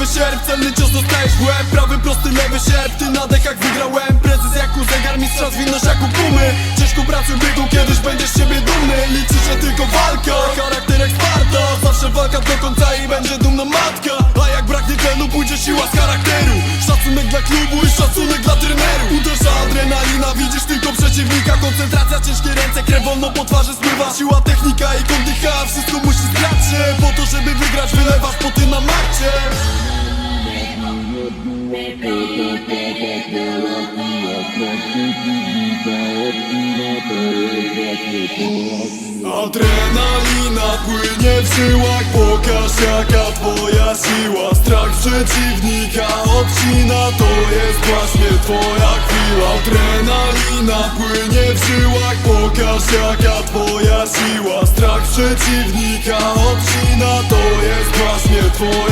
Prawy sierp, celny cios dostajesz w łeb. Prawy prosty, lewy sierp, ty na dechach wygrałem. Prezes jak u zegarmistrza, zwinność jak u gumy. Ciężko pracuj bytu, kiedyś będziesz siebie dumny. Liczy się tylko walka, charakter jak Sparta Zawsze walka do końca i będzie dumny. Klubu i szacunek dla treneru Uderza adrenalina Widzisz tylko przeciwnika. Koncentracja, ciężkie ręce Krew wolno po twarzy Siła, technika i kondycha Wszystko musi zgrać się. Po to żeby wygrać wylewasz poty na macie Adrenalina płynie w żyłach Pokaż jaka przeciwnika odcina To jest właśnie twoja chwila. Adrenalina płynie w żyłach Pokaż jaka twoja siła. Strach przeciwnika odcina To jest właśnie twoja